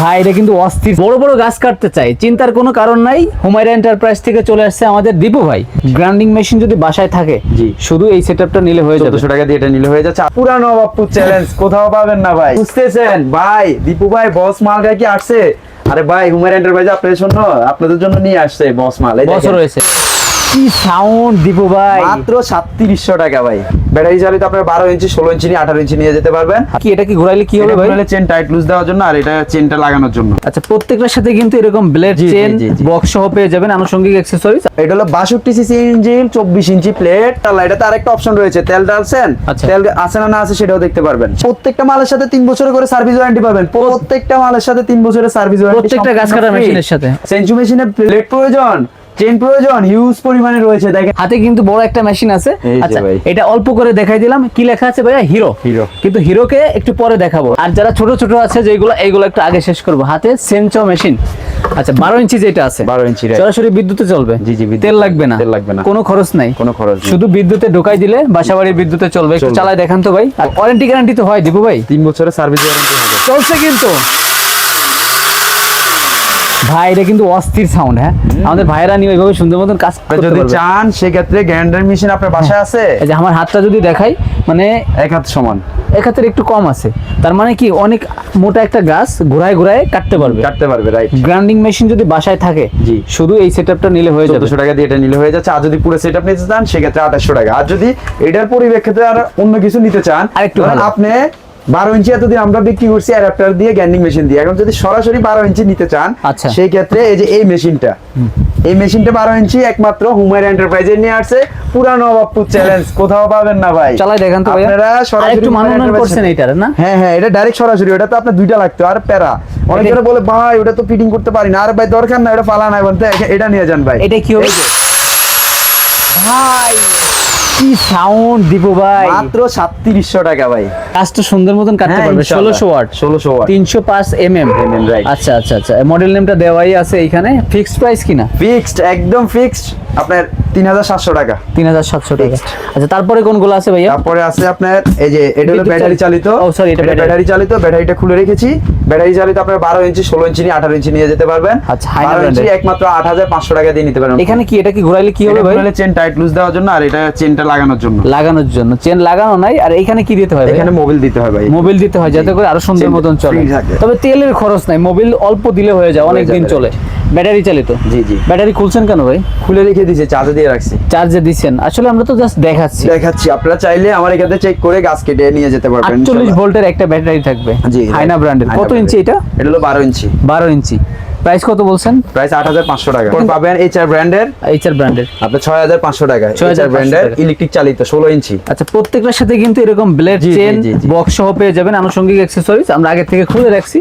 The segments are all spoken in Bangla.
ভাই এটা কিন্তু অস্থির। বড় বড় গাছ কাটতে চাই। চিন্তার কোনো কারণ নাই। হুমায়রা এন্টারপ্রাইজ থেকে চলে আসছে আমাদের দীপু ভাই। গ্রাইন্ডিং মেশিন যদি বাসায় থাকে জি। শুধু এই সেটআপটা নিলে হয়ে যাবে। চোদ্দশো টাকা দিয়ে এটা নিলে হয়ে যাচ্ছে। পুরানো বাপ্পু চ্যালেঞ্জ কোথাও পাবেন না ভাই। বুঝতেছেন? ভাই দীপু ভাই বস মালটা কি আসছে? আরে ভাই হুমার এন্টারপ্রাইজ আপনাদের জন্য আপনাদের জন্য নিয়ে আসছে বস মাল। এই দেখেন। রয়েছে। কি সাউন্ড দীপু ভাই? মাত্র সাতত্রিশশো টাকা ভাই। ব্যাটারি চালিত আপনার বারো ইঞ্চি ষোলো ইঞ্চি নিয়ে আঠারো ইঞ্চি নিয়ে যেতে পারবেন। কি এটা কি ঘোরাইলে কি হবে ভাই? চেন টাইট লুজ দেওয়ার জন্য আর এটা চেনটা লাগানোর জন্য। আচ্ছা প্রত্যেকটার সাথে কিন্তু এরকম ব্লেড চেন। বক্স সহ পেয়ে যাবেন আনুষঙ্গিক অ্যাকসেসরিজ এটা হলো বাষট্টি সিসি ইঞ্জিন চব্বিশ ইঞ্চি প্লেট এটাতে আরেকটা অপশন রয়েছে তেল ডালছেন আচ্ছা। তেল আছে না না আছে সেটাও দেখতে পারবেন। প্রত্যেকটা মালের সাথে তিন বছরের করে সার্ভিস ওয়ারেন্টি পাবেন। প্রত্যেকটা মালের সাথে তিন বছরের সার্ভিস ওয়ারেন্টি প্রত্যেকটা গাছ কাটা মেশিনের সাথে। সেঞ্চু মেশিনে প্লেট প্রয়োজন। চেন প্রয়োজন হিউজ পরিমাণে রয়েছে দেখেন। হাতে কিন্তু বড় একটা মেশিন আছে। আচ্ছা এটা অল্প করে দেখাই দিলাম। কি লেখা আছে ভাইয়া? Hero hero. কিন্তু হিরোকে একটু পরে দেখাবো। আর যারা ছোট ছোট আছে যেগুলো এইগুলো একটু আগে শেষ করব। হাতে সেঞ্চো মেশিন আচ্ছা বারো ইঞ্চি যেটা আছে 12 ইঞ্চি. সরাসরি বিদ্যুতে চলবে। জি, জি, তেল লাগবে না। তেল লাগবে না। কোনো খরচ নাই। কোনো খরচ। শুধু বিদ্যুতে ঢোকাই দিলে বাসাবাড়ির বিদ্যুতে চলবে। একটু চালায় দেখান তো ভাই। আর ওয়ারেন্টি গ্যারান্টি তো হয় দীপু ভাই। তিন বছরের সার্ভিস ওয়ারেন্টি হবে। চলছে কিন্তু। ভাই এটা কিন্তু অস্থির সাউন্ড হ্যাঁ? আমাদের ভাইরা নিয়ে ওইভাবে সুন্দর মতন কাজ করতে যদি চান সেক্ষেত্রে গ্রাইন্ডার মেশিন আপনার বাসায় আছে? এই যে আমার হাতটা যদি দেখাই মানে এক হাত সমান। এক হাতের একটু কম আছে। তার মানে কি অনেক মোটা একটা গাছ ঘুরায় ঘুরায় কাটতে পারবে। কাটতে পারবে রাইট গ্রাইন্ডিং মেশিন যদি বাসায় থাকে জি। শুধু এই সেটআপটা নিলে হয়ে যাবে। চোদ্দশো টাকা দিয়ে এটা নিলে হয়ে যাচ্ছে। আর যদি পুরো সেট আপ নিতে চান সেক্ষেত্রে আঠাশশো টাকা। আর যদি এটার পরিপ্রেক্ষিতে আর অন্য কিছু নিতে চান আরেকটু আপনি বারো ইঞ্চি এতদিন আমরা বিক্রি করছি অ্যাডাপ্টার দিয়ে গ্যান্ডিং মেশিন দিয়ে। এখন যদি সরাসরি বারো ইঞ্চি নিতে চান আচ্ছা। সেই ক্ষেত্রে এই যে এই মেশিনটা এই মেশিনটা বারো ইঞ্চি একমাত্র হুমায়রা এন্টারপ্রাইজে নিয়ে আসছে। পুরানো বাপ্পু চ্যালেঞ্জ কোথাও পাবেন না ভাই। চালাই দেখান তো আপনারা সরাসরি মানোন্নয়ন করছেন এইটার না? হ্যাঁ হ্যাঁ এটা ডাইরেক্ট সরাসরি ওটা তো আপনার দুইটা লাগতো আর প্যারা। অনেকে বলে ভাই ওটা তো ফিটিং করতে পারি না। আর ভাই দরকার না এটা ফালা নাই বলতে এটা নিয়ে যান ভাই। এটা কি হবে? ভাই! কি সাউন্ড দীপু ভাই? মাত্র সাতত্রিশশো টাকা ভাই। কাজটা সুন্দর মতন কাটতে হ্যাঁ, পারবে ইনশাআল্লাহ। ষোলোশো ওয়াট 1600 ওয়াট। তিনশো পাঁচ এম এম Mm. আচ্ছা আচ্ছা আচ্ছা। মডেল নেমটা দেওয়াই আছে এইখানে। ফিক্সড প্রাইস কিনা? ফিক্সড একদম ফিক্সড আপনার তিন হাজার সাতশো টাকা। তিন হাজার সাতশো টাকা। আচ্ছা তারপরে কোনগুলো আছে ভাইয়া? তারপরে আছে আপনার এই যে এটা হলো ব্যাটারি চালিত। ও, sorry, এটা ব্যাটারি। চালিত ব্যাটারিটা খুলে রেখেছি। ব্যাটারি চালিত আপনার বারো ইঞ্চি ষোলো ইঞ্চি নিয়ে আঠারো ইঞ্চি নিয়ে যেতে পারবেন। আচ্ছা, বারো ইঞ্চি একমাত্র আট হাজার পাঁচশো টাকা দিয়ে নিতে পারবেন। এখানে কি এটা কি ঘোরাইলে কি হবে ভাই? চেন টাইট লুজ দেওয়ার জন্য আর এটা চেনটা লাগানোর জন্য। লাগানোর জন্য। চেন লাগানো নাই আর এখানে কি দিতে হয় এখানে মোবিল দিতে হয় ভাই। মোবিল দিতে হয় যাতে করে আরও সুন্দর মতন চলে। তবে তেলের খরচ নাই মোবিল অল্প দিলে হয়ে যায় অনেক দিন চলে। ব্যাটারি চালিত? জি, জি। ব্যাটারি খুলছেন কেন ভাই? খুলে রেখে দিয়েছে চার্জে দিয়ে রাখছি। চার্জে দিচ্ছেন আসলে আমরা তো জাস্ট দেখাচ্ছি। দেখাচ্ছি আপনারা চাইলে আমার এখানে চেক করে গাছ কেটে নিয়ে যেতে পারবেন আটচল্লিশ ইনশাআল্লাহ। ভোল্টের একটা ব্যাটারি থাকবে জি হাইনা ব্র্যান্ডের। কত ইঞ্চি এটা? এটা হলো বারো ইঞ্চি। বারো ইঞ্চি। প্রাইস কত বলছেন? প্রাইস আট হাজার পাঁচশো টাকা। পাবেন এইচআর ব্র্যান্ডের এইচআর ব্র্যান্ডের হাজার পাঁচশো টাকা 6500 এইচআর ব্র্যান্ডের। ইলেকট্রিক চালিত ষোলো ইঞ্চি। আচ্ছা প্রত্যেকটার সাথে কিন্তু এরকম ব্লেড চেন। বক্স সহ পেয়ে যাবেন আনুষঙ্গিক অ্যাক্সেসরিজ আমরা আগে থেকে খুলে রাখছি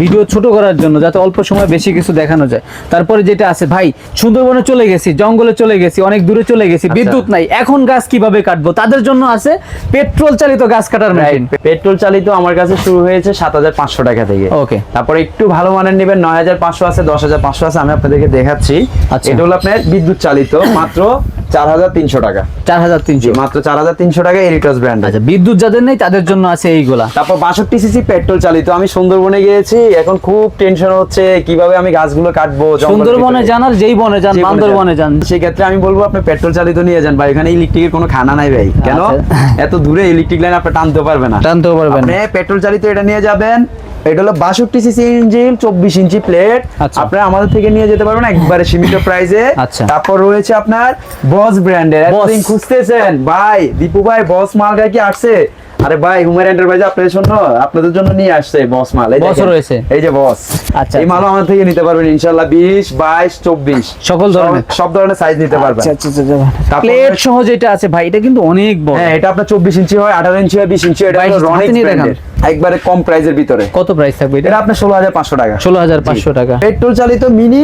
ভিডিও ছোট করার জন্য যাতে অল্প সময় বেশি কিছু দেখানো যায়। তারপরে যেটা আছে ভাই সুন্দরবনে চলে গেছি জঙ্গলে চলে গেছি অনেক দূরে চলে গেছি আচ্ছা। বিদ্যুৎ নাই। এখন গাছ কীভাবে কাটবো? তাদের জন্য আছে পেট্রোল চালিত গাছ কাটার মেশিন পেট্রোল চালিত আমার কাছে শুরু হয়েছে সাত হাজার পাঁচশো টাকা থেকে। ওকে তারপরে একটু ভালো মানের নেবেন নয় হাজার পাঁচশো পাঁচশো আছে দশ হাজার পাঁচশো আছে আমি আপনাদেরকে দেখাচ্ছি। আচ্ছা। এটা হলো আপনার বিদ্যুৎ চালিত মাত্র চার হাজার তিনশো টাকা। চার হাজার তিনশো মাত্র চার হাজার তিনশো টাকা এরিটস ব্র্যান্ড আচ্ছা বিদ্যুৎ যাদের নেই তাদের জন্য আছে এইগুলা। তারপর বাষট্টি সিসি পেট্রোল চালিত আমি সুন্দরবনে গিয়েছি এখন খুব টেনশন হচ্ছে কীভাবে আমি গাছগুলো কাটবো সুন্দরবনে। যান আর যেই বনে যান বান্দরবনে যান। সেক্ষেত্রে আমি বলব আপনি পেট্রোল চালিত নিয়ে যান ভাই এখানে ইলেকট্রিকের কোনো খানা নাই ভাই। কেন? আচ্ছা। এত দূরে ইলেকট্রিক লাইন আপনি টানতে পারবে না। টানতেও পারবেন পেট্রোল চালিত এটা নিয়ে যাবেন এটা হলো বাষট্টি সিসি ইঞ্জিন চব্বিশ ইঞ্চি প্লেট আচ্ছা। আপনি আমাদের থেকে নিয়ে যেতে পারবেন একবারে সীমিত প্রাইসে আচ্ছা। তারপর রয়েছে আপনার বস ব্র্যান্ডের। খুঁজতেছেন ভাই দীপু ভাই বস মাল গায়ে কি আসছে আরে ভাই হুমার এন্টারপ্রাইজ আপনাদের জন্য আপনাদের জন্য নিয়ে আসছে বস মাল। এই দেখেন। রয়েছে। এই যে বস আচ্ছা, এই মালও আমাদের থেকে নিতে পারবেন ইনশাল্লাহ বিশ বাইশ চব্বিশ। সকল ধরনের। সব ধরনের সাইজ নিতে পারবেন। আচ্ছা আচ্ছা তারপর- প্লেট সহ যেটা আছে ভাই এটা কিন্তু অনেক বড়। হ্যাঁ এটা আপনার চব্বিশ ইঞ্চি হয় আঠারো ইঞ্চি হয় বিশ ইঞ্চি হয় এটা দেখান। ব্র্যান্ডের। একবারে কম প্রাইজের ভিতরে। কত প্রাইস থাকবে এটা? আপনার ষোলো হাজার পাঁচশো টাকা। ষোলো হাজার পাঁচশো টাকা। পেট্রোল চালিত মিনি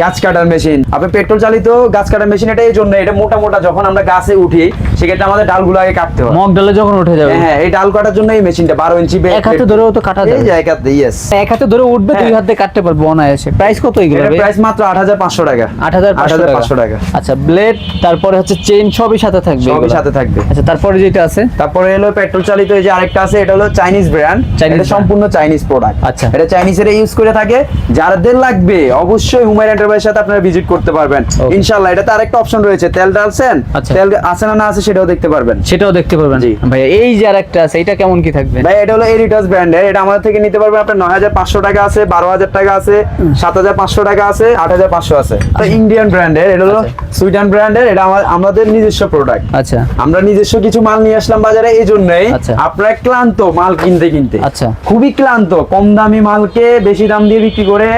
গাছ কাটার মেশিন আপনি পেট্রোল চালিত গাছ কাটার মেশিন এটা এই জন্য এটা মোটা মোটা যখন আমরা গাছে উঠি সেক্ষেত্রে আমাদের ডালগুলো আগে কাটতে হয়। মগ ডালে যখন উঠে যাবে। হ্যাঁ হ্যাঁ এই ডাল কাটার জন্য এই মেশিনটা বারো ইঞ্চি এক হাতে ধরেও তো কাটা এই যে এক হাতে ইয়েস এক হাতে ধরে উঠবে দুই হ্যাঁ। হাতে কাটতে পারব অনায়াসে। প্রাইস কত এগুলো প্রাইস মাত্র আট হাজার পাঁচশো টাকা। আট হাজার আট হাজার পাঁচশো টাকা। আচ্ছা ব্লেড তারপরে হচ্ছে চেন সবই সাথে থাকবে সবই সাথে থাকবে। আচ্ছা তারপরে যেটা আছে? তারপরে হলো পেট্রোল চালিত এই যে আরেকটা আছে এটা হলো চাইনিজ ব্র্যান্ড এটা সম্পূর্ণ চাইনিজ প্রোডাক্ট আচ্ছা। এটা চাইনিজের ইউজ করে থাকে। যাদের লাগবে অবশ্যই হুমায়ুন এন্টারপ্রাইজ সাথে আপনারা ভিজিট করতে পারবেন. ইনশাআল্লাহ এটাতে আরেকটা অপশন রয়েছে তেল ডালছেন আচ্ছা। তেল আছে না না আছে সেটাও দেখতে পারবেন। সেটাও দেখতে পারবেন। জি। ভাই এই যে আরেকটা আছে এটা কেমন কি থাকবে? ভাই এটা হলো এরিটাস ব্র্যান্ডের এটা আমাদের থেকে নিতে পারবেন আপনার নয় হাজার পাঁচশো টাকা আছে বারো হাজার টাকা আছে সাত হাজার পাঁচশো টাকা আছে আট হাজার পাঁচশো আছে। ইন্ডিয়ান ব্র্যান্ডের এটা হলো সুইডেন ব্র্যান্ডের এটা আমাদের নিজস্ব প্রোডাক্ট আচ্ছা। আমরা নিজস্ব কিছু মাল নিয়ে আসলাম বাজারে এই জন্যই আচ্ছা। আপনারা ক্লান্ত মাল কিনতে কিনতে। আচ্ছা। খুবই ক্লান্ত কম দামি মালকে বেশি দাম দিয়ে বিক্রি করে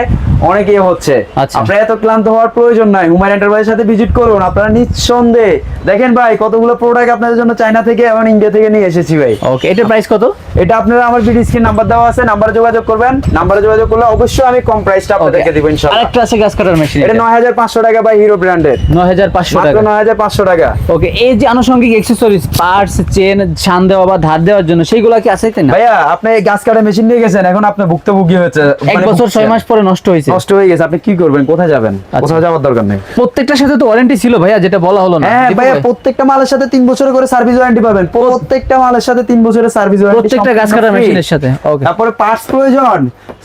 অনেকে হচ্ছে। আচ্ছা। আপনারা এত ক্লান্ত হওয়ার প্রয়োজন নাই। হুমায়ুন এন্টারপ্রাইজের সাথে ভিজিট করুন আপনারা নিঃসন্দেহে। দেখেন ভাই কতগুলো প্রোডাক্ট আপনাদের জন্য চায়না থেকে এবং ইন্ডিয়া থেকে নিয়ে এসেছি ভাই। ওকে এটার প্রাইস কত? এটা আপনারা আমার ভিডিও স্ক্রিন নাম্বার দেওয়া আছে নাম্বারে যোগাযোগ করবেন। নাম্বারে যোগাযোগ করলে অবশ্যই আমি কম প্রাইসটা আপনাদেরকে দিব ইনশাআল্লাহ। আরেকটা আছে গাছ কাটার মেশিন এটা নয় হাজার পাঁচশো টাকা ভাই হিরো ব্র্যান্ডের নয় হাজার পাঁচশো মাত্র টাকা। নয় হাজার পাঁচশো টাকা। ওকে এই যে আনুষঙ্গিক অ্যাক্সেসরিজ পার্টস চেন শান দেওয়া বা ধার দেওয়ার জন্য সেইগুলো কি আছে না ভাইয়া আপনি এই গাছ কাটা মেশিন নিয়ে গেছেন এখন আপনার ভুক্তভোগী হয়েছে। এক মানে বছর ছয় ভুগছেন। মাস পরে নষ্ট হয়েছে। নষ্ট হয়ে গেছে আপনি কি করবেন? কোথায় যাবেন? আচ্ছা। কোথাও যাওয়ার দরকার নেই। প্রত্যেকটার সাথে তো ওয়ারেন্টি ছিল ভাইয়া যেটা বলা হলো না। হ্যাঁ ভাইয়া প্রত্যেকটা মালের সাথে বছরের করে সার্ভিস ওয়ারেন্টি পাবেন। প্রত্যেকটা মালের সাথে বছরের সার্ভিস ওয়ারেন্টি প্রত্যেকটা গাছ কাটার মেশিনের সাথে। ওকে তারপরে পার্টস প্রয়োজন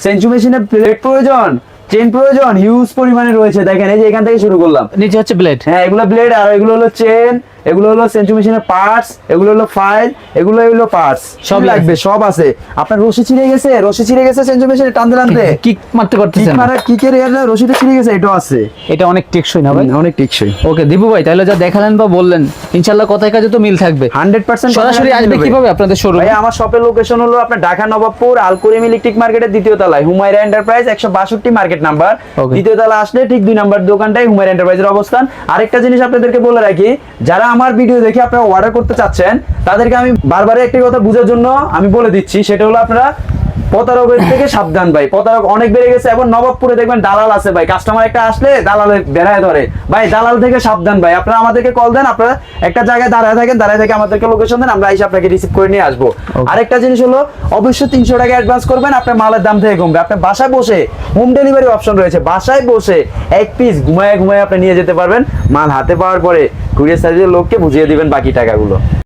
সেঞ্চু মেশিনের প্লেট প্রয়োজন চেন প্রয়োজন হিউজ পরিমাণে রয়েছে। দেখেন এই যে এখান থেকে শুরু করলাম। নিচে হচ্ছে ব্লেড হ্যাঁ এগুলো ব্লেড আর এগুলো হলো চেন এগুলো হলো সেঞ্চু মেশিনের পার্টস এগুলো হলো ফাইল এগুলো হলো পার্টস সব লাগবে? সব আছে। আপনার রশি ছিঁড়ে গেছে রশি ছিঁড়ে গেছে সেঞ্চু মেশিনে টানতে টানতে। কিক মারতে পারতেছেন মারা কিকের এর রশিটা ছিঁড়ে গেছে এটাও আছে। এটা অনেক টেকসই না ভাই? অনেক টেকসই। ওকে দীপু ভাই তাহলে যা দেখালেন বা বললেন ইনশাল্লাহ কথায় কাজে তো মিল থাকবে। হান্ড্রেড পার্সেন্ট সরাসরি আসবে কীভাবে আপনাদের শোরুম ভাই আমার শপের লোকেশন হলো আপনার ঢাকা নবাবপুর আলকুরিম ইলেকট্রিক মার্কেটের দ্বিতীয় তলায়। হুমায়রা এন্টারপ্রাইজ একশো বাষট্টি মার্কেট নাম্বার. দ্বিতীয় তলা আসলে ঠিক দুই নাম্বার দোকানটাই হুমায়রা এন্টারপ্রাইজের অবস্থান। আরেকটা জিনিস আপনাদেরকে বলে রাখি যারা আমার ভিডিও দেখে আপনারা অর্ডার করতে চাচ্ছেন, তাদেরকে আমি বারবার একটি কথা বোঝার জন্য আমি বলে দিচ্ছি। সেটা হলো আপনারা প্রতারকের থেকে সাবধান ভাই। প্রতারক অনেক বেড়ে গেছে এবং নবাবপুরে দেখবেন দালাল আছে ভাই। কাস্টমার একটা আসলে দালালে বেড়ায় ধরে। ভাই দালাল থেকে সাবধান ভাই। আপনারা আমাদেরকে কল দেন আপনারা একটা জায়গায় দাঁড়ায় থাকেন দাঁড়ায় থেকে আমাদেরকে লোকেশন দেন আমরা এসে আপনাকে রিসিভ করে নিয়ে আসব। আরেকটা জিনিস হলো অবশ্যই তিনশো টাকা অ্যাডভান্স করবেন আপনার মালের দাম থেকে কমবে। আপনার বাসায় বসে হোম ডেলিভারি অপশন রয়েছে। বাসায় বসে এক পিস ঘুমায় ঘুমায় আপনি নিয়ে যেতে পারবেন মাল হাতে পাওয়ার পরে কুরিয়ার সার্ভিসের লোককে বুঝিয়ে দিবেন বাকি টাকাগুলো।